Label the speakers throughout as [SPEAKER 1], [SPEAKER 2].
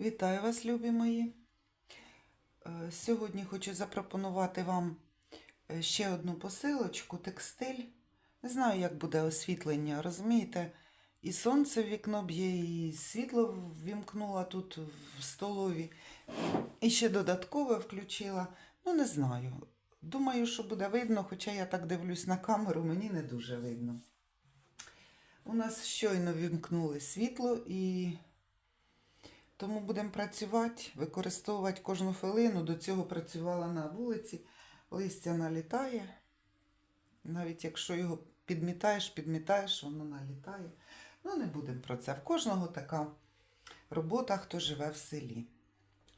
[SPEAKER 1] Вітаю вас, любі мої. Е, Сьогодні хочу запропонувати вам е, ще одну посилочку, текстиль. Не знаю, як буде освітлення, розумієте? І сонце в вікно б'є, і світло ввімкнула тут в столові. І ще додаткове включила. Ну, не знаю. Думаю, що буде видно, хоча я так дивлюсь на камеру, мені не дуже видно. У нас щойно вімкнули світло і тому будемо працювати, використовувати кожну хвилину. До цього працювала на вулиці, листя налітає. Навіть якщо його підмітаєш, підмітаєш, воно налітає. Ну, не будемо про це. В кожного така робота, хто живе в селі.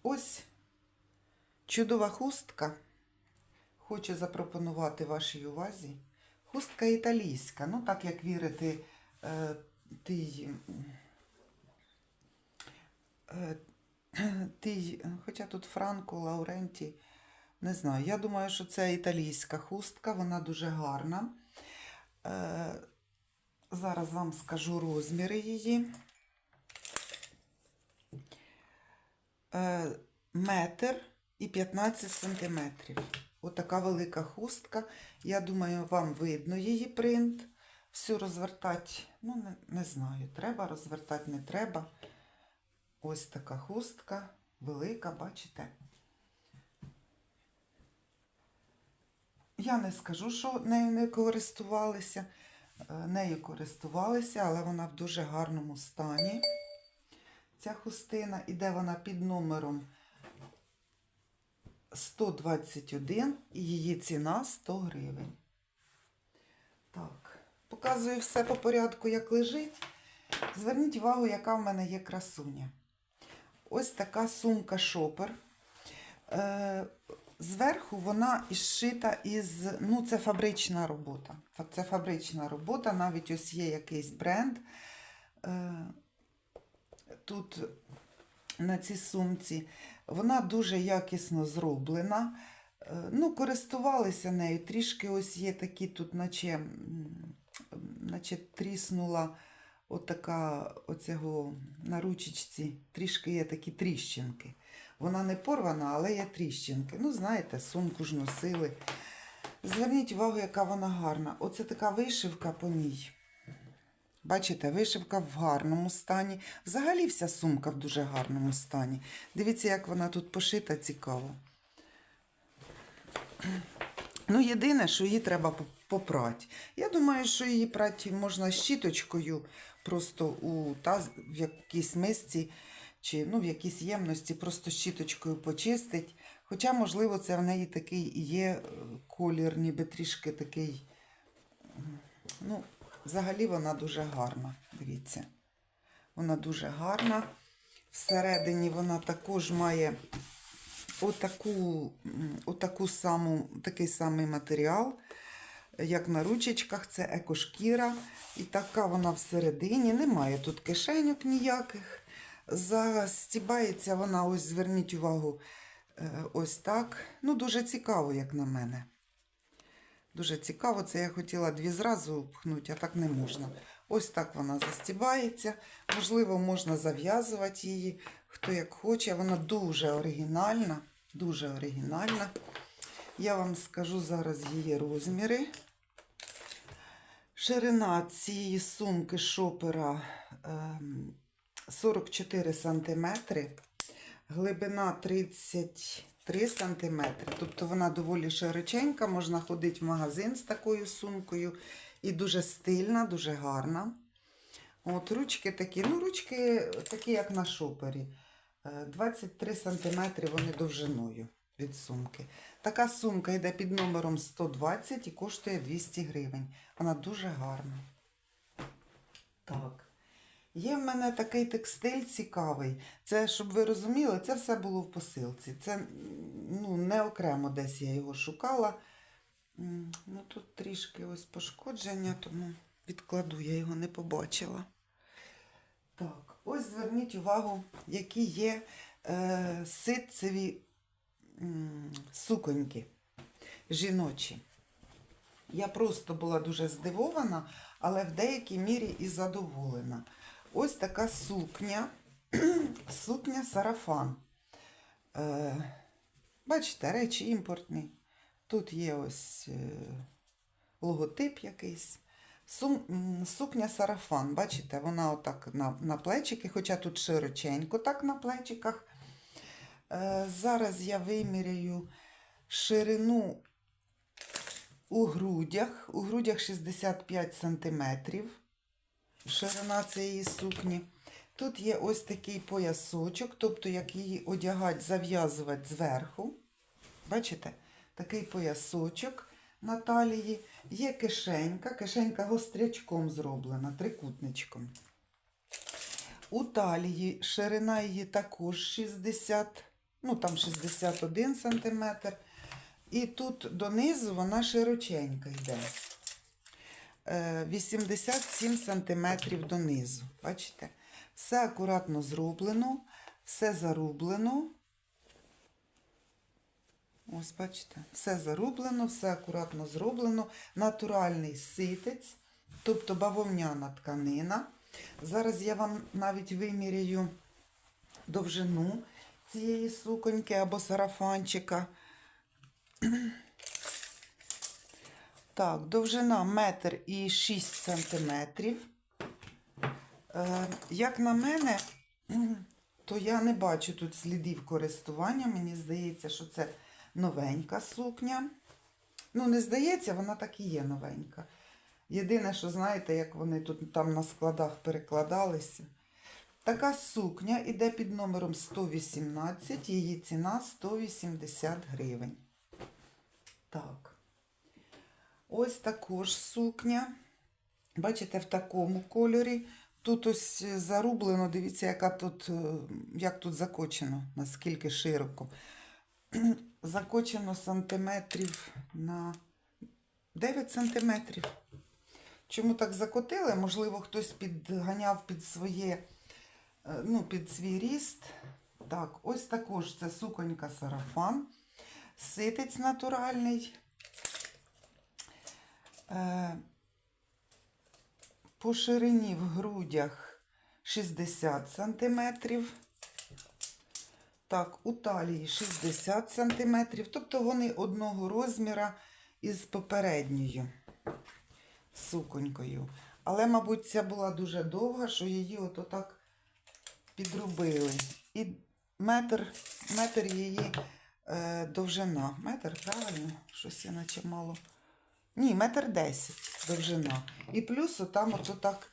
[SPEAKER 1] Ось чудова хустка. Хочу запропонувати вашій увазі. Хустка італійська. Ну, так як вірити е, тій Е, Ти, хоча тут Франко, Лауренті, не знаю. Я думаю, що це італійська хустка, вона дуже гарна. Е, Зараз вам скажу розміри її. Е, Метр і 15 сантиметрів. Отака велика хустка. Я думаю, вам видно її принт. Всю розвертати, ну, не, не знаю, треба розвертати, не треба. Ось така хустка, велика, бачите. Я не скажу, що нею не користувалися. Е, Нею користувалися, але вона в дуже гарному стані. Ця хустина, іде вона під номером 121 і її ціна 100 гривень. Так, показую все по порядку, як лежить. Зверніть увагу, яка в мене є красуня. Ось така сумка шопер. Е, Зверху вона зшита із. Ну, це фабрична робота. Це фабрична робота, навіть ось є якийсь бренд. Е, Тут на цій сумці. Вона дуже якісно зроблена. Е, Ну, користувалися нею. Трішки ось є такі тут, наче, наче тріснула отака оцього на ручечці, трішки є такі тріщинки. Вона не порвана, але є тріщинки. Ну, знаєте, сумку ж носили. Зверніть увагу, яка вона гарна. Оце така вишивка по ній. Бачите, вишивка в гарному стані. Взагалі вся сумка в дуже гарному стані. Дивіться, як вона тут пошита, цікаво. Ну, єдине, що її треба попрати. Я думаю, що її прати можна щіточкою, просто у таз, в якійсь мисці чи ну, в якійсь ємності, просто щіточкою почистить. Хоча, можливо, це в неї такий є е, колір, ніби трішки такий. Ну, взагалі вона дуже гарна. Дивіться. Вона дуже гарна. Всередині вона також має отаку, отаку саму, такий самий матеріал, як на ручечках, це екошкіра. І така вона всередині. Немає тут кишеньок ніяких. Застібається вона, ось зверніть увагу, е, ось так. Ну, дуже цікаво, як на мене. Дуже цікаво, це я хотіла дві зразу пхнути, а так не можна. Ось так вона застібається. Можливо, можна зав'язувати її, хто як хоче. Вона дуже оригінальна, дуже оригінальна. Я вам скажу зараз її розміри. Ширина цієї сумки шопера ем, 44 см, глибина 33 см. Тобто вона доволі широченька, можна ходити в магазин з такою сумкою. І дуже стильна, дуже гарна. От ручки такі, ну, ручки такі, як на шопері. Е, 23 см вони довжиною від сумки. Така сумка йде під номером 120 і коштує 200 гривень. Вона дуже гарна. Так. Є в мене такий текстиль цікавий. Це, щоб ви розуміли, це все було в посилці. Це ну, не окремо десь я його шукала. Ну, тут трішки ось пошкодження, тому відкладу, я його не побачила. Так, ось зверніть увагу, які є е, ситцеві суконьки жіночі. Я просто була дуже здивована, але в деякій мірі і задоволена. Ось така сукня. Сукня сарафан. Е, бачите, речі імпортні. Тут є ось е, логотип якийсь. Сум, сукня сарафан, бачите, вона отак на, на плечики, хоча тут широченько так на плечиках. Е, зараз я виміряю ширину у грудях. У грудях 65 см. Ширина цієї сукні. Тут є ось такий поясочок, тобто як її одягати, зав'язувати зверху. Бачите? Такий поясочок на талії. Є кишенька, кишенька гострячком зроблена, трикутничком. У талії ширина її також 60, ну там 61 см. І тут донизу вона широченька йде. Е, 87 см донизу. Бачите? Все акуратно зроблено, все зарублено. Ось, бачите, все зарублено, все акуратно зроблено. Натуральний ситець, тобто бавовняна тканина. Зараз я вам навіть виміряю довжину цієї суконьки або сарафанчика. Так, довжина метр і 6 сантиметрів. Е, Як на мене, то я не бачу тут слідів користування. Мені здається, що це новенька сукня. Ну, не здається, вона так і є новенька. Єдине, що знаєте, як вони тут там на складах перекладалися. Така сукня іде під номером 118, її ціна 180 гривень. Так. Ось також сукня. Бачите, в такому кольорі. Тут ось зарублено, дивіться, яка тут, е, як тут закочено, наскільки широко. Закочено сантиметрів на 9 сантиметрів. Чому так закотили? Можливо, хтось підганяв під своє, е, ну, під свій ріст. Так, ось також це суконька сарафан. Ситець натуральний. Е, По ширині в грудях 60 сантиметрів. Так, у талії 60 сантиметрів. Тобто вони одного розміра із попередньою суконькою. Але, мабуть, ця була дуже довга, що її ото так підробили. І метр, метр її е, довжина. Метр, правильно? Щось я наче мало. Ні, метр десять довжина. І плюс отам ото так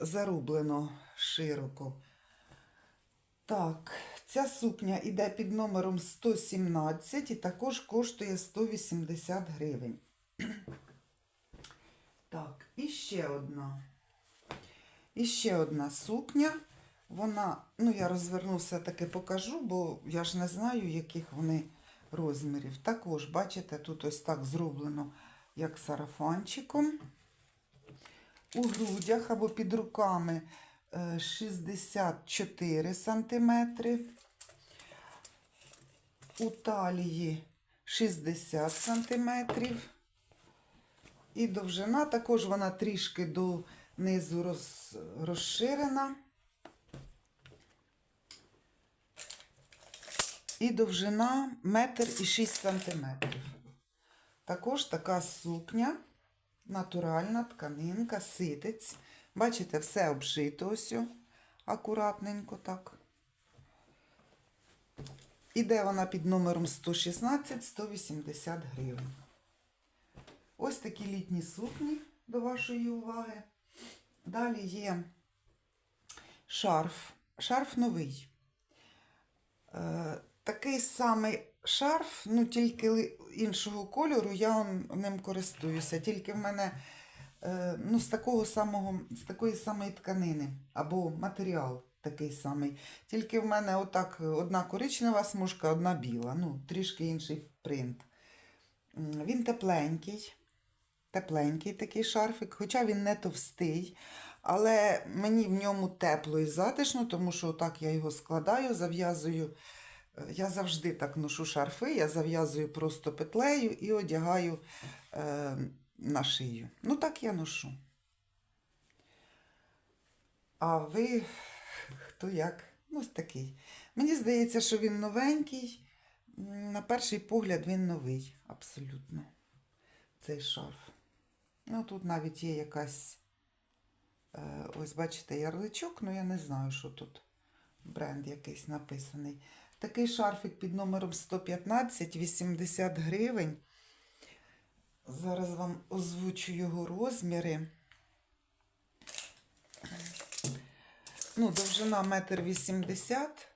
[SPEAKER 1] зарублено широко. Так, ця сукня йде під номером 117 і також коштує 180 гривень. Так, і ще одна. І ще одна сукня. Вона, ну я розверну все-таки покажу, бо я ж не знаю, яких вони розмірів. Також, бачите, тут ось так зроблено, як сарафанчиком. У грудях або під руками е, 64 сантиметри. У талії 60 сантиметрів. І довжина також вона трішки донизу роз, розширена. І довжина метр і 6 сантиметрів. Також така сукня, натуральна тканинка, ситець. Бачите, все обшито ось акуратненько так. Іде вона під номером 116-180 гривень. Ось такі літні сукні до вашої уваги. Далі є шарф. Шарф новий. Такий самий шарф, ну тільки іншого кольору, я ним користуюся. Тільки в мене е, ну, з такого самого, з такої самої тканини або матеріал такий самий. Тільки в мене отак одна коричнева смужка, одна біла. Ну, трішки інший принт. Він тепленький. Тепленький такий шарфик, хоча він не товстий, але мені в ньому тепло і затишно, тому що отак я його складаю, зав'язую. Я завжди так ношу шарфи, я зав'язую просто петлею і одягаю е, на шию. Ну так я ношу. А ви хто як? Ось такий. Мені здається, що він новенький. На перший погляд він новий, абсолютно. Цей шарф. Ну, тут навіть є якась. е, Ось, бачите, ярличок, ну я не знаю, що тут бренд якийсь написаний. Такий шарфик під номером 115, 80 гривень. Зараз вам озвучу його розміри. Ну, довжина метр вісімдесят.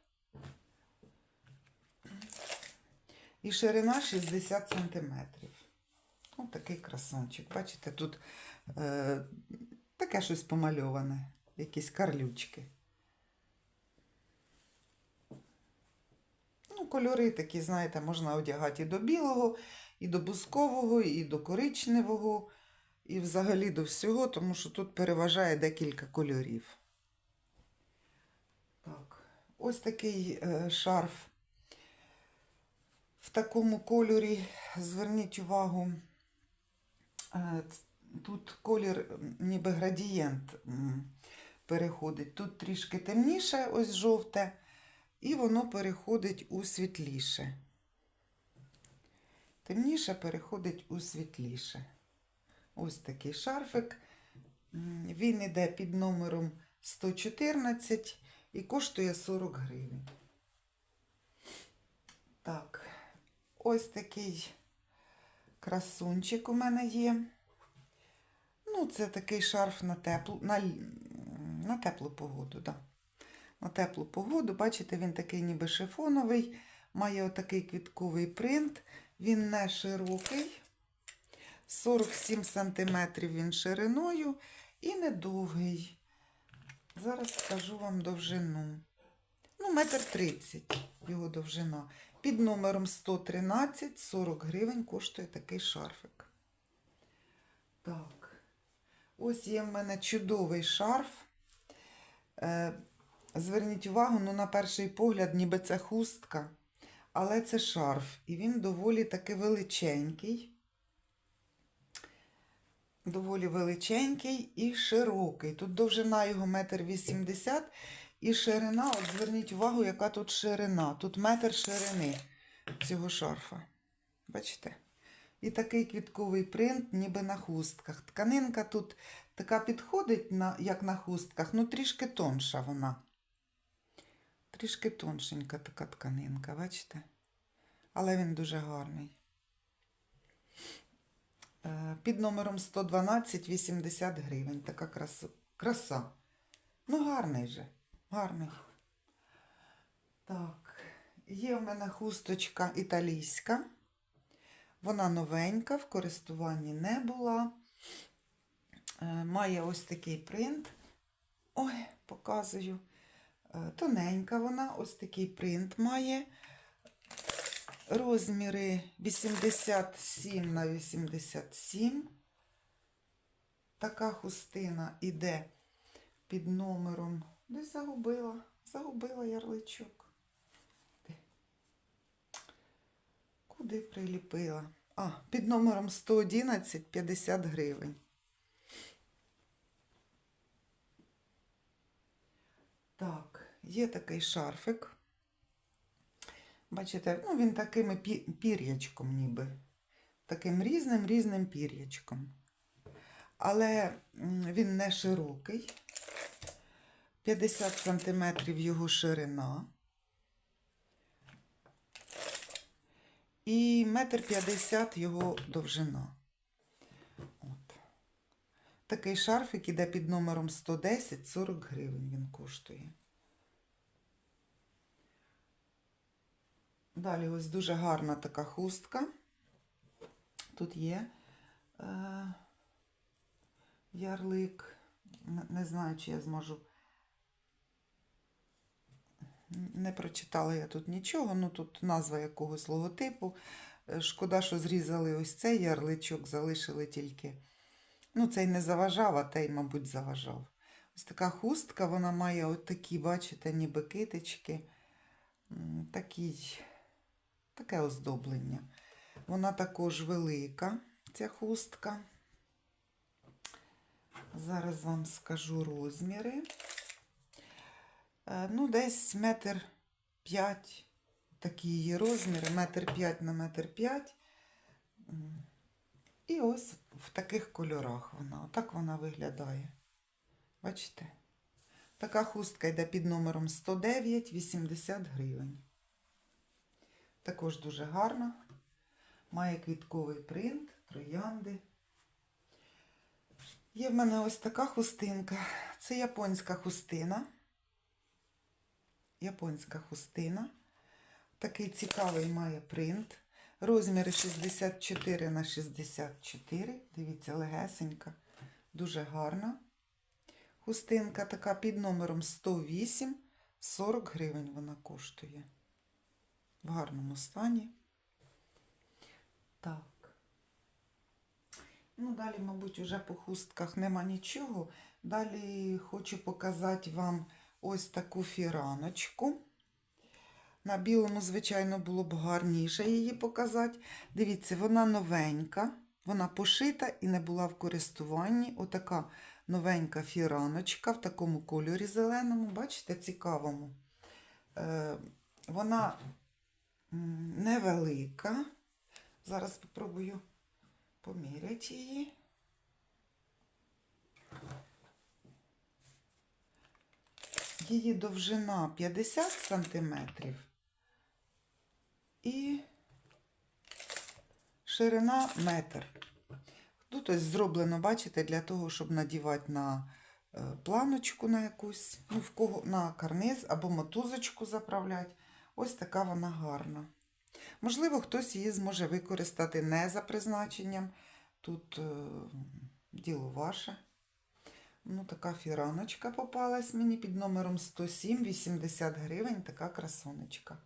[SPEAKER 1] І ширина 60 сантиметрів. Ось такий красончик. Бачите, тут е, таке щось помальоване, якісь карлючки. Ну, кольори такі, знаєте, можна одягати і до білого, і до бускового, і до коричневого, і взагалі до всього, тому що тут переважає декілька кольорів. Так, ось такий е, шарф в такому кольорі. Зверніть увагу, е, тут колір ніби градієнт переходить. Тут трішки темніше, ось жовте, і воно переходить у світліше. Темніше переходить у світліше. Ось такий шарфик. Він іде під номером 114 і коштує 40 гривень. Так, ось такий красунчик у мене є. Ну, це такий шарф на теплу, на, на теплу погоду, да. На теплу погоду. Бачите, він такий ніби шифоновий, має отакий квітковий принт. Він не широкий. 47 см він шириною і недовгий. Зараз скажу вам довжину. Ну, метр тридцять його довжина. Під номером 113 40 гривень коштує такий шарфик. Так. Ось є в мене чудовий шарф. Зверніть увагу, ну, на перший погляд, ніби це хустка, але це шарф. І він доволі таки величенький. Доволі величенький і широкий. Тут довжина його метр вісімдесят і ширина, от зверніть увагу, яка тут ширина. Тут метр ширини цього шарфа. Бачите? І такий квітковий принт, ніби на хустках. Тканинка тут така підходить, як на хустках, ну трішки тонша вона. Трішки тоншенька така тканинка, бачите? Але він дуже гарний. Е, Під номером 112 80 гривень. Така краса. Ну, гарний же. Гарний. Так, є в мене хусточка італійська. Вона новенька, в користуванні не була. Е, Має ось такий принт. Ой, показую. Е, Тоненька вона, ось такий принт має. Розміри 87 на 87. Така хустина іде під номером. Десь загубила. Загубила ярличок. Куди приліпила? А, під номером 111 50 гривень. Так, є такий шарфик. Бачите, ну він таким пір'ячком ніби. Таким різним різним пір'ячком. Але він не широкий. 50 см його ширина. І метр 50 його довжина. От. Такий шарфик іде під номером 110, 40 гривень він коштує. Далі ось дуже гарна така хустка. Тут є е, ярлик. Не, знаю, чи я зможу. Не прочитала я тут нічого, ну тут назва якогось логотипу. Е, Шкода, що зрізали ось цей ярличок, залишили тільки. Ну, цей не заважав, а той, мабуть, заважав. Ось така хустка, вона має от такі, бачите, ніби китички. Такий, таке оздоблення. Вона також велика, ця хустка. Зараз вам скажу розміри. Е, Ну, десь метр п'ять. Такі її розміри, метр п'ять на метр п'ять. І ось в таких кольорах вона. Отак вона виглядає. Бачите? Така хустка йде під номером 109, 80 гривень. Також дуже гарна. Має квітковий принт, троянди. Є в мене ось така хустинка. Це японська хустина. Японська хустина. Такий цікавий має принт. Розміри 64 на 64. Дивіться, легесенька. Дуже гарна. Хустинка така під номером 108. 40 гривень вона коштує. В гарному стані. Так. Ну, далі, мабуть, уже по хустках нема нічого. Далі хочу показати вам ось таку фіраночку. На білому, звичайно, було б гарніше її показати. Дивіться, вона новенька, вона пошита і не була в користуванні. Отака новенька фіраночка в такому кольорі зеленому, бачите, цікавому. Е, вона невелика. Зараз спробую поміряти її. Її довжина 50 сантиметрів і ширина метр. Тут ось зроблено, бачите, для того, щоб надівати на е, планочку на якусь, ну, в кого на карниз або мотузочку заправляти. Ось така вона гарна. Можливо, хтось її зможе використати не за призначенням. Тут е, діло ваше. Ну, така фіраночка попалась мені під номером 107, 80 гривень, така красонечка.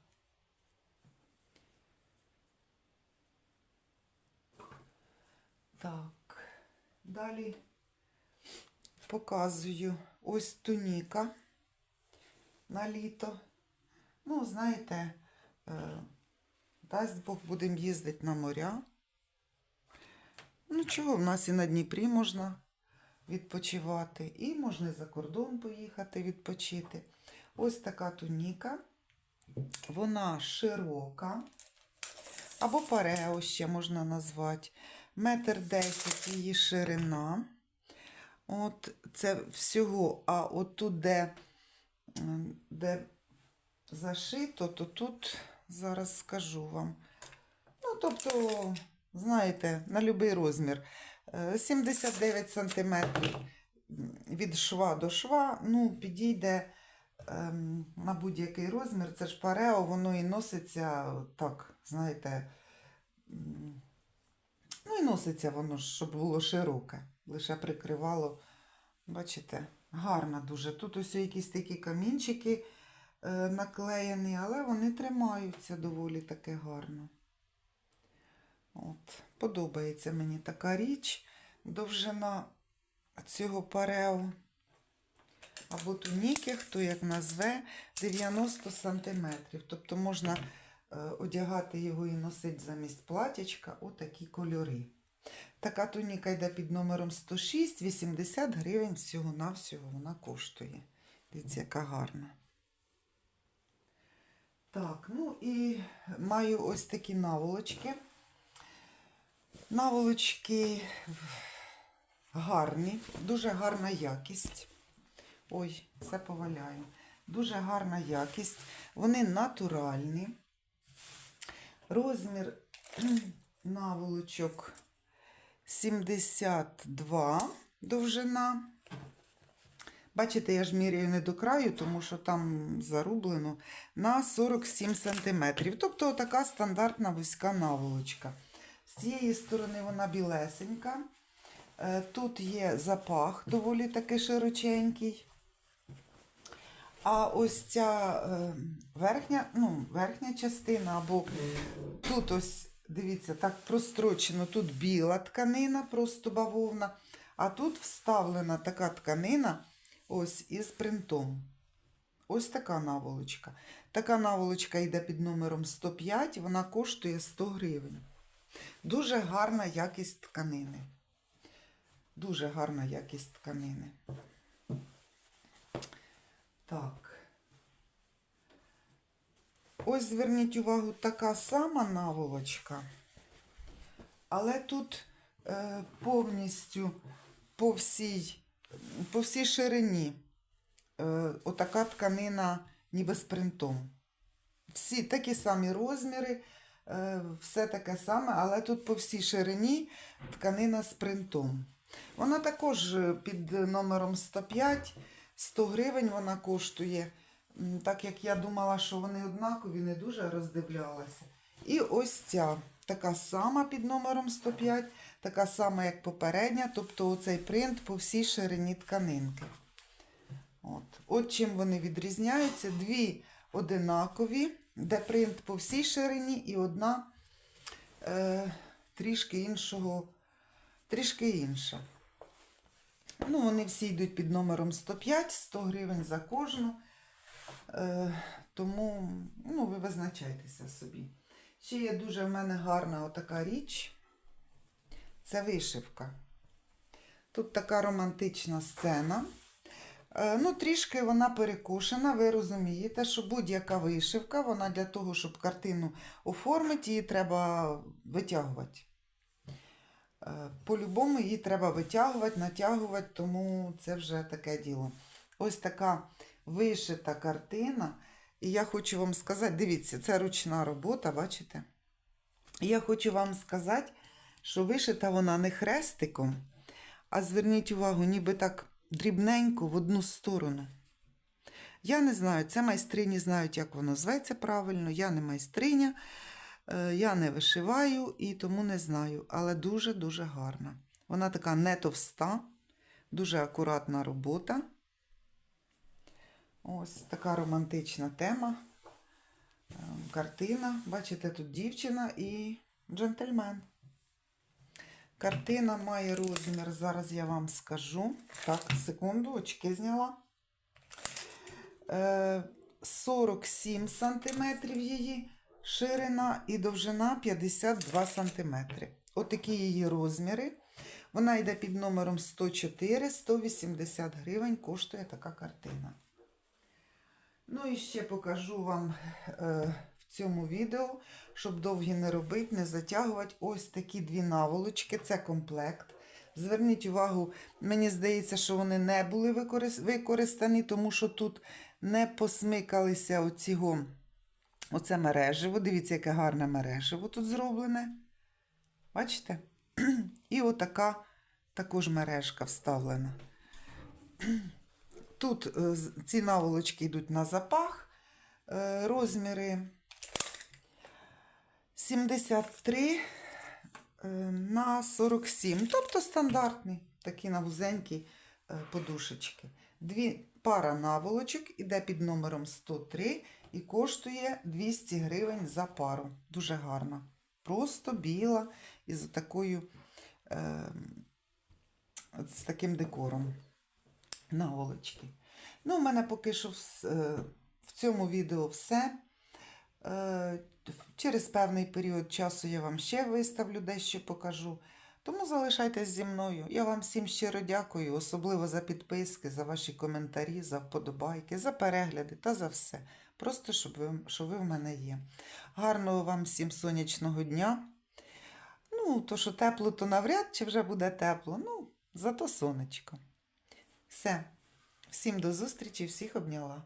[SPEAKER 1] Так, далі показую ось туніка на літо. Ну, знаєте, е, дасть Бог, будемо їздити на моря. Ну, чого, в нас і на Дніпрі можна відпочивати, і можна і за кордон поїхати відпочити. Ось така туніка. Вона широка, або парео ще можна назвати. Метр десять її ширина. От це всього, а от тут, де, де зашито, то тут зараз скажу вам. Ну, тобто, знаєте, на будь-який розмір. Е, 79 сантиметрів від шва до шва, ну, підійде ем, на будь-який розмір. Це ж парео, воно і носиться так, знаєте, ну і носиться воно, щоб було широке. Лише прикривало, бачите, гарно дуже. Тут ось якісь такі камінчики е, наклеєні, але вони тримаються доволі таки гарно. От, подобається мені така річ. Довжина цього парео або туніки, хто як назве, 90 см. Тобто можна е, одягати його і носити замість платячка отакі кольори. Така туніка йде під номером 106, 80 гривень всього-навсього вона коштує. Дивіться, яка гарна. Так, ну і маю ось такі наволочки. Наволочки гарні, дуже гарна якість. Ой, все поваляю. Дуже гарна якість. Вони натуральні. Розмір наволочок 72 довжина. Бачите, я ж міряю не до краю, тому що там зарублено на 47 см. Тобто така стандартна вузька наволочка. З цієї сторони вона білесенька. Е, Тут є запах доволі таки широченький. А ось ця е, верхня, ну, верхня частина, або тут ось, дивіться, так прострочено, тут біла тканина, просто бавовна, а тут вставлена така тканина ось із принтом. Ось така наволочка. Така наволочка йде під номером 105, вона коштує 100 гривень. Дуже гарна якість тканини. Дуже гарна якість тканини. Так, Ось зверніть увагу, така сама наволочка. Але тут е, повністю по всій, по всій ширині е, отака тканина ніби з принтом. Всі такі самі розміри, е, все таке саме, але тут по всій ширині тканина з принтом. Вона також е, під номером 105, 100 гривень вона коштує. Так як я думала, що вони однакові, не дуже роздивлялася. І ось ця така сама під номером 105, така сама, як попередня, тобто оцей принт по всій ширині тканинки. От, От чим вони відрізняються. Дві одинакові, де принт по всій ширині, і одна е, трішки іншого, трішки інша. Ну, вони всі йдуть під номером 105, 100 гривень за кожну. Е, тому ну, ви визначайтеся собі. Ще є дуже в мене гарна отака річ. Це вишивка. Тут така романтична сцена. Е, Ну, трішки вона перекошена, ви розумієте, що будь-яка вишивка, вона для того, щоб картину оформити, її треба витягувати. Е, По-любому її треба витягувати, натягувати, тому це вже таке діло. Ось така вишита картина. І я хочу вам сказати, дивіться, це ручна робота, бачите? Я хочу вам сказати, що вишита вона не хрестиком, а зверніть увагу, ніби так дрібненько в одну сторону. Я не знаю, це майстрині знають, як воно зветься правильно. Я не майстриня, е, я не вишиваю і тому не знаю. Але дуже-дуже гарна. Вона така не товста, дуже акуратна робота. Ось така романтична тема. Е, Картина. Бачите, тут дівчина і джентльмен. Картина має розмір, зараз я вам скажу. Так, секунду, очки зняла. Е, 47 сантиметрів її ширина і довжина 52 сантиметри. Отакі її розміри. Вона йде під номером 104, 180 гривень коштує така картина. Ну і ще покажу вам е, цьому відео, щоб довгі не робити, не затягувати. Ось такі дві наволочки. Це комплект. Зверніть увагу, мені здається, що вони не були використані, тому що тут не посмикалися оцього, оце мереживо. Дивіться, яке гарне мереживо тут зроблене. Бачите? І отака також мережка вставлена. Тут е, ці наволочки йдуть на запах. Е, Розміри 73 е, на 47. Тобто стандартні такі на вузенькі е, подушечки. Дві пара наволочок іде під номером 103 і коштує 200 гривень за пару. Дуже гарна. Просто біла із такою, е, з таким декором наволочки. Ну, у мене поки що вс- е, в цьому відео все. Е, Через певний період часу я вам ще виставлю, дещо покажу. Тому залишайтесь зі мною. Я вам всім щиро дякую, особливо за підписки, за ваші коментарі, за вподобайки, за перегляди та за все. Просто щоб ви, що ви в мене є. Гарного вам всім сонячного дня. Ну, то, що тепло, то навряд чи вже буде тепло. Ну, зато сонечко. Все. Всім до зустрічі, всіх обняла.